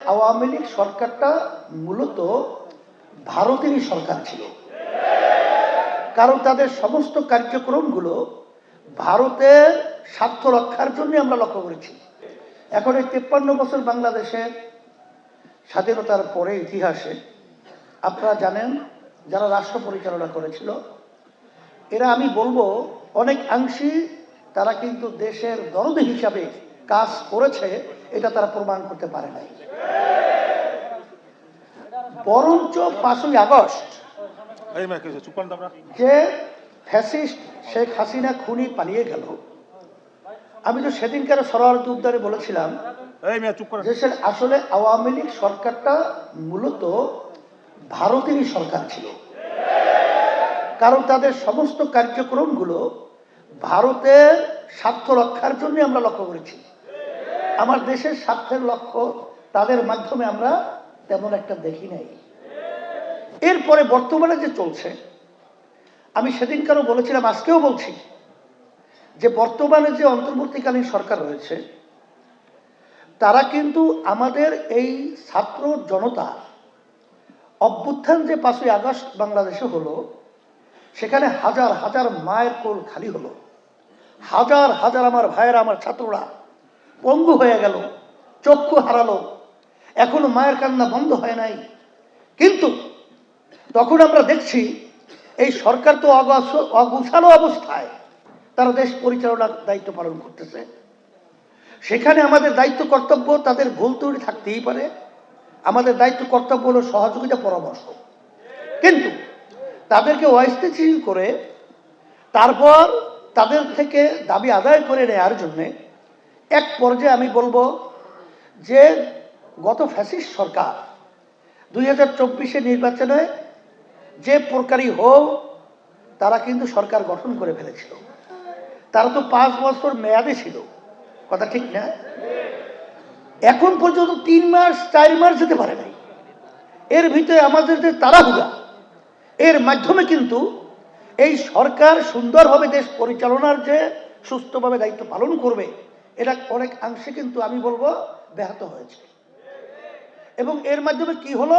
আওয়ামী লীগ সরকারটা মূলত ভারতেরই সরকার ছিল। কারণ তাদের সমস্ত কার্যক্রমগুলো ভারতের স্বার্থ রক্ষার জন্য আমরা লক্ষ্য করেছি। এখন এই তেপ্পান্ন বছর বাংলাদেশের স্বাধীনতার পরে ইতিহাসে আপনারা জানেন, যারা রাষ্ট্র পরিচালনা করেছিল, এরা আমি বলব অনেক অংশী তারা কিন্তু দেশের দরদ হিসাবে কাজ করেছে এটা তারা প্রমাণ করতে পারে নাই। বরঞ্চ পাঁচই আগস্ট যে ফ্যাসিস্ট শেখ হাসিনা খুনি পালিয়ে গেল আমি তো সেদিনকার সরারতি উদ্যানে বলেছিলাম দেশের আসলে আওয়ামী লীগ সরকারটা মূলত ভারতেরই সরকার ছিল। কারণ তাদের সমস্ত কার্যক্রমগুলো ভারতের স্বার্থ রক্ষার জন্য আমরা লক্ষ্য করেছি। আমার দেশের স্বার্থের লক্ষ্য, তাদের মাধ্যমে আমরা তেমন একটা দেখি নাই। এরপরে বর্তমানে যে চলছে, আমি সেদিনকারও বলেছিলাম, আজকেও বলছি যে বর্তমানে যে অন্তর্বর্তীকালীন সরকার রয়েছে, তারা কিন্তু আমাদের এই ছাত্র জনতা অভ্যুত্থান যে পাঁচই আগস্ট বাংলাদেশে হলো, সেখানে হাজার হাজার মায়ের কোল খালি হলো। হাজার হাজার আমার ভাইয়েরা, আমার ছাত্ররা পঙ্গু হয়ে গেল, চক্ষু হারালো। এখনও মায়ের কান্না বন্ধ হয় নাই। কিন্তু তখন আমরা দেখছি, এই সরকার তো অগুছালো অবস্থায় তারা দেশ পরিচালনার দায়িত্ব পালন করতেছে। সেখানে আমাদের দায়িত্ব কর্তব্য, তাদের ভুল ত্রুটি থাকতেই পারে। আমাদের দায়িত্ব কর্তব্য হলো সহযোগিতা, পরামর্শ। কিন্তু তাদেরকে অস্থিতিশীল করে তারপর তাদের থেকে দাবি আদায় করে নেওয়ার জন্যে এক পর্যায়ে আমি বলব যে গত ফ্যাসিস্ট সরকার দুই হাজার চব্বিশে নির্বাচনে যে প্রকারই হোক, তারা কিন্তু সরকার গঠন করে ফেলেছিল। তারা তো পাঁচ বছর মেয়াদে ছিল। কথা ঠিক না? এখন পর্যন্ত তিন মাস, চার মাস যেতে পারে নাই। এর ভিতরে আমাদের যে তাড়াহুড়া, এর মাধ্যমে কিন্তু এই সরকার সুন্দরভাবে দেশ পরিচালনার যে সুস্থভাবে দায়িত্ব পালন করবে এটা অনেক অংশে কিন্তু আমি বলব ব্যাহত হয়েছে। এবং এর মাধ্যমে কি হলো?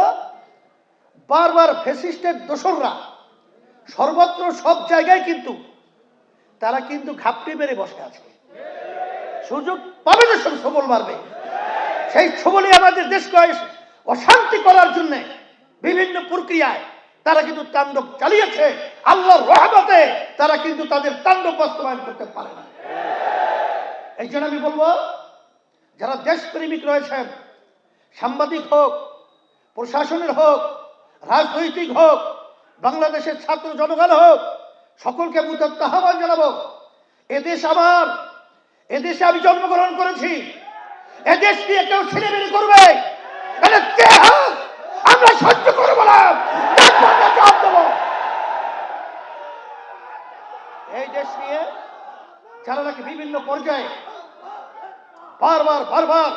বারবার ফেসিস্টের দোসররা সর্বত্র সব জায়গায় কিন্তু তারা কিন্তু ঘাপটি মেরে বসে আছে। সুযোগ পাবে দেশের সবল মারবে। সেই সবলে আমাদের দেশকে অশান্তি করার জন্য বিভিন্ন প্রক্রিয়ায় তারা কিন্তু তাণ্ডব চালিয়েছে। আল্লাহর রহমতে তারা কিন্তু তাদের তাণ্ডব বাস্তবায়ন করতে পারে না। এই জন্য আমি বলব, যারা দেশপ্রেমিক রয়েছেন, সাংবাদিক হোক, প্রশাসনের হোক, রাজনৈতিক হোক, বাংলাদেশের ছাত্র জনগণ হোক, সকলকে মুতাত্ত আহ্বান জানাব এদেশ আমার এদেশে আমি জন্মগ্রহণ করেছি এদেশ নিয়ে কেউ ছেড়ে ছেলেমেলি করবে আমরা সহ্য করব না এই দেশ নিয়ে যারা নাকি বিভিন্ন পর্যায়ে বারবার বারবার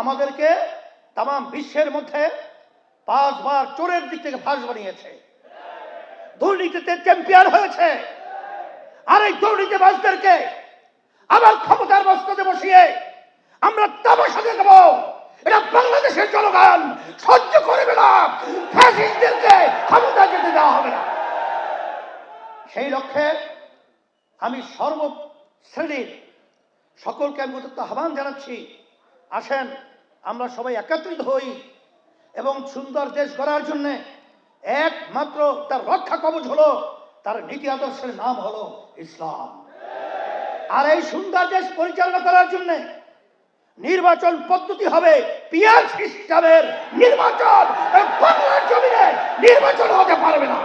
আমাদেরকে তাম বিশ্বের মধ্যে পাঁচবার চোরের দিক থেকে ফাঁস বানিয়েছে। দুর্নীতিতে চ্যাম্পিয়ন হয়েছে। আর এই দুর্নীতিবাজদেরকে আবার ক্ষমতার বস্তাতে বসিয়ে আমরা তামাশা দেখব এটা বাংলাদেশের জনগণ সহ্য করবে না। ফ্যাসিস্টদেরকে ক্ষমতা যেতে দেওয়া হবে না। সেই লক্ষ্যে আমি সর্ব শ্রেণির সকলকে আমি আহ্বান জানাচ্ছি। আসেন, আমরা সবাই একত্রিত হই এবং সুন্দর দেশ গড়ার জন্য একমাত্র তার রক্ষা কবচ হলো, তার নীতি আদর্শের নাম হলো ইসলাম। আর এই সুন্দর দেশ পরিচালনা করার জন্য নির্বাচন পদ্ধতি হবে পিয়ার সিস্টেমের নির্বাচন জমিনে নির্বাচন হতে পারবে না।